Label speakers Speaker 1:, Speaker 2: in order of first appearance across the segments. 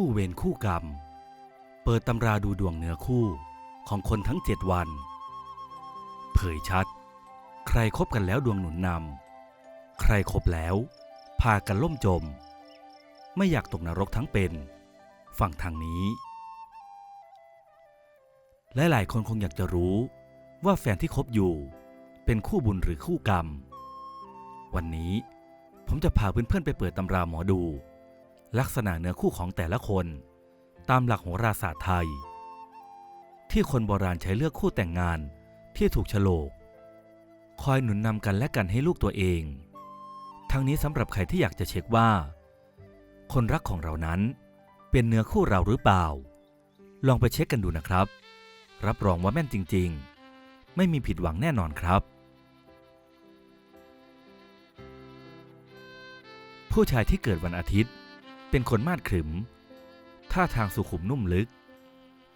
Speaker 1: คู่เวรคู่กรรม เปิดตำราดูดวงเนื้อคู่ของคนทั้งเจ็ดวัน เผยชัด ใครคบกันแล้วดวงหนุนนำใครคบแล้ว พากันล่มจม ไม่อยากตกนรกทั้งเป็นฟังทางนี้ และหลายคนคงอยากจะรู้ว่าแฟนที่คบอยู่เป็นคู่บุญหรือคู่กรรม วันนี้ผมจะพาเพื่อนๆไปเปิดตำราหมอดู ลักษณะเนื้อคู่ของแต่ละคน ตามหลักโหราศาสตร์ไทย ที่คนโบราณใช้เลือกคู่แต่งงานที่ถูกโฉลก คอยหนุนนำกันและกันให้ลูกตัวเอง ทั้งนี้สำหรับใครที่อยากจะเช็คว่า คนรักของเรานั้นเป็นเนื้อคู่เราหรือเปล่า ลองไปเช็คกันดูนะครับ รับรองว่าแม่นจริง ๆ ไม่มีผิดหวังแน่นอนครับ ผู้ชายที่เกิดวันอาทิตย์ เป็นคนมาดขรึม ท่าทางสุขุมนุ่มลึก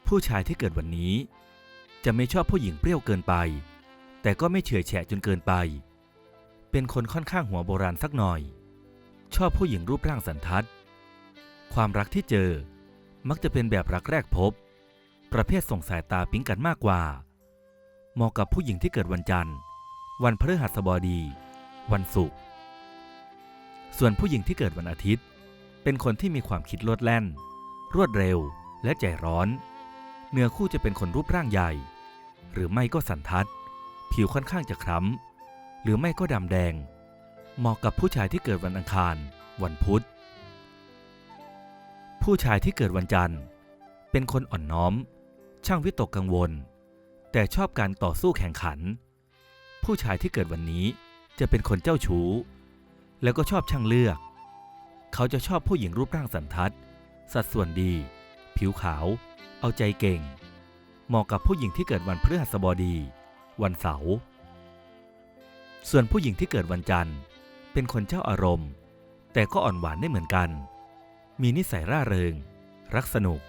Speaker 1: ผู้ชายที่เกิดวันนี้ จะไม่ชอบผู้หญิงเปรี้ยวเกินไป แต่ก็ไม่เฉื่อยแฉะจนเกินไป เป็นคนค่อนข้างหัวโบราณสักหน่อย ชอบผู้หญิงรูปร่างสันทัด ความรักที่เจอ มักจะเป็นแบบรักแรกพบ ประเภทส่งสายตาปิ๊งกันมากกว่า เหมาะกับผู้หญิงที่เกิดวันจันทร์ วันพฤหัสบดี วันศุกร์ ส่วนผู้หญิงที่เกิดวันอาทิตย์ เป็นคนที่มีความคิดโลดแล่น รวดเร็วและใจร้อน เนื้อคู่จะเป็นคนรูปร่างใหญ่ หรือไม่ก็สันทัด ผิวค่อนข้างจะคล้ำ หรือไม่ก็ดำแดง เหมาะกับผู้ชายที่เกิดวันอังคาร วันพุธ ผู้ชายที่เกิดวันจันทร์ เป็นคนอ่อนน้อม ช่างวิตกกังวล แต่ชอบการต่อสู้แข่งขัน ผู้ชายที่เกิดวันนี้จะเป็นคนเจ้าชู้ แล้วก็ชอบช่างเลือก เขาจะชอบผู้หญิงรูปร่างสันทัด สัดส่วนดี ผิวขาว เอาใจเก่ง เหมาะกับผู้หญิงที่เกิดวันพฤหัสบดี วันเสาร์ ส่วนผู้หญิงที่เกิดวันจันทร์ เป็นคนเจ้าอารมณ์ แต่ก็อ่อนหวานได้เหมือนกัน มีนิสัยร่าเริง รักสนุก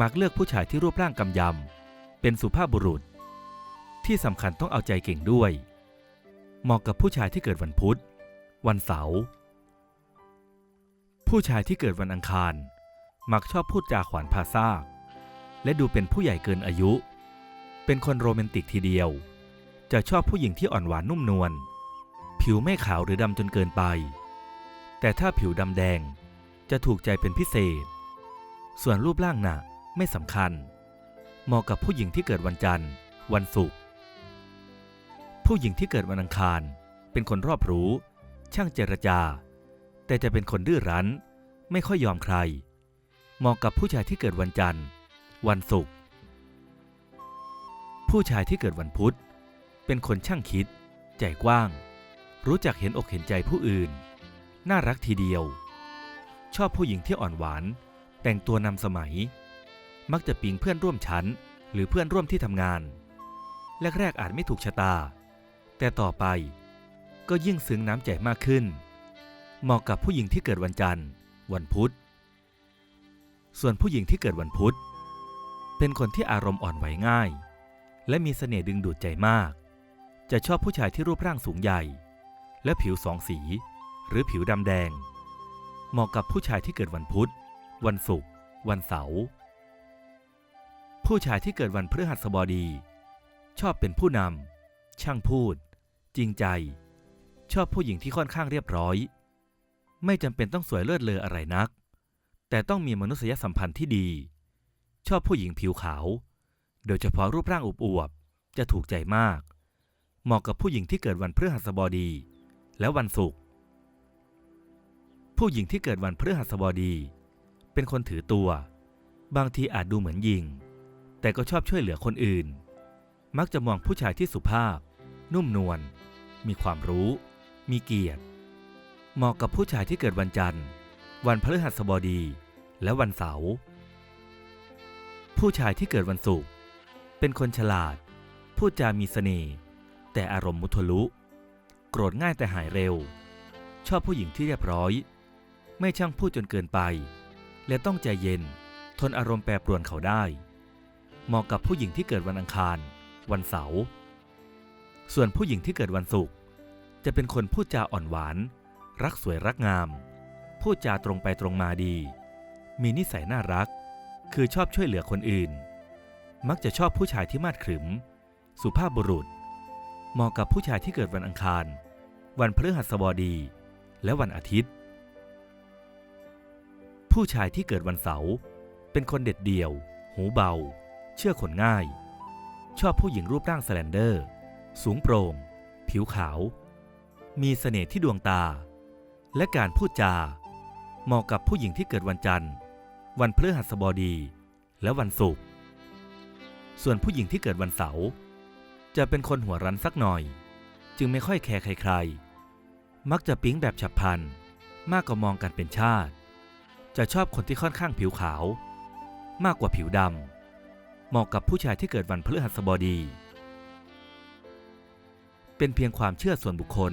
Speaker 1: มักเลือกผู้ชายที่รูปร่างกำยำ เป็นสุภาพบุรุษ ที่สำคัญต้องเอาใจเก่งด้วย เหมาะกับผู้ชายที่เกิดวันพุธ วันเสาร์ ผู้ชายที่เกิดวันอังคาร มักชอบพูดจาขวานพาซากและดูเป็นผู้ใหญ่เกินอายุ เป็นคนโรแมนติกทีเดียว จะชอบผู้หญิงที่อ่อนหวานนุ่มนวล ผิวไม่ขาวหรือดำจนเกินไป แต่ถ้าผิวดำแดงจะถูกใจเป็นพิเศษ ส่วนรูปร่างหนะไม่สำคัญ เหมาะกับผู้หญิงที่เกิดวันจันทร์ วันศุกร์ ผู้หญิงที่เกิดวันอังคาร เป็นคนรอบรู้ ช่างเจรจา แต่จะเป็นคนดื้อรั้น ไม่ค่อยยอมใคร เหมาะกับผู้ชายที่เกิดวันจันทร์ วันศุกร์ผู้ชายที่เกิดวันพุธ เป็นคนช่างคิด ใจกว้าง รู้จักเห็นอกเห็นใจผู้อื่น น่ารักทีเดียว ชอบผู้หญิงที่อ่อนหวาน แต่งตัวนำสมัย มักจะปิงเพื่อนร่วมชั้น หรือเพื่อนร่วมที่ทำงานแรกๆอาจไม่ถูกชะตา แต่ต่อไปก็ยิ่งซึ้งน้ำใจมากขึ้น เหมาะกับผู้หญิงที่เกิดวันจันทร์ วันพุธ ส่วนผู้หญิงที่เกิดวันพุธ เป็นคนที่อารมณ์อ่อนไหวง่าย และมีเสน่ห์ดึงดูดใจมาก จะชอบผู้ชายที่รูปร่างสูงใหญ่ และผิวสองสี หรือผิวดำแดง เหมาะกับผู้ชายที่เกิดวันพุธ วันศุกร์ วันเสาร์ ผู้ชายที่เกิดวันพฤหัสบดี ชอบเป็นผู้นำ ช่างพูด จริงใจ ชอบผู้หญิงที่ค่อนข้างเรียบร้อย ไม่จำเป็นต้องสวยเลิศเลออะไรนัก แต่ต้องมีมนุษยสัมพันธ์ที่ดี ชอบผู้หญิงผิวขาว โดยเฉพาะรูปร่างอวบๆจะถูกใจมาก เหมาะกับผู้หญิงที่เกิดวันพฤหัสบดี และวันศุกร์ผู้หญิงที่เกิดวันพฤหัสบดี เป็นคนถือตัว บางทีอาจดูเหมือนยิง แต่ก็ชอบช่วยเหลือคนอื่น มักจะมองผู้ชายที่สุภาพ นุ่มนวลมีความรู้ มีเกียรติ เหมาะกับผู้ชายที่เกิดวันจันทร์ วันพฤหัสบดี และวันเสาร์ ผู้ชายที่เกิดวันศุกร์เป็นคนฉลาด พูดจามีเสน่ห์แต่อารมณ์มุทะลุ โกรธง่ายแต่หายเร็ว ชอบผู้หญิงที่เรียบร้อย ไม่ช่างพูดจนเกินไป และต้องใจเย็น ทนอารมณ์แปรปรวนเขาได้ เหมาะกับผู้หญิงที่เกิดวันอังคาร วันเสาร์ ส่วนผู้หญิงที่เกิดวันศุกร์จะเป็นคนพูดจาอ่อนหวาน รักสวยรักงาม พูดจาตรงไปตรงมาดี มีนิสัยน่ารัก คือชอบช่วยเหลือคนอื่น มักจะชอบผู้ชายที่มาดขรึม สุภาพบุรุษ เหมาะกับผู้ชายที่เกิดวันอังคาร วันพฤหัสบดี และวันอาทิตย์ ผู้ชายที่เกิดวันเสาร์เป็นคนเด็ดเดี่ยว หูเบา เชื่อคนง่าย ชอบผู้หญิงรูปร่างสแลนเดอร์ สูงโปร่ง ผิวขาว มีเสน่ห์ที่ดวงตา และการพูดจา เหมาะกับผู้หญิงที่เกิดวันจันทร์ วันพฤหัสบดี และวันศุกร์ ส่วนผู้หญิงที่เกิดวันเสาร์จะเป็นคนหัวรั้นสักหน่อย จึงไม่ค่อยแคร์ใครๆ มักจะปิ๊งแบบฉับพลัน มากกว่ามองกันเป็นชาติ จะชอบคนที่ค่อนข้างผิวขาว มากกว่าผิวดำเหมาะกับผู้ชายที่เกิดวันพฤหัสบดี เป็นเพียงความเชื่อส่วนบุคคล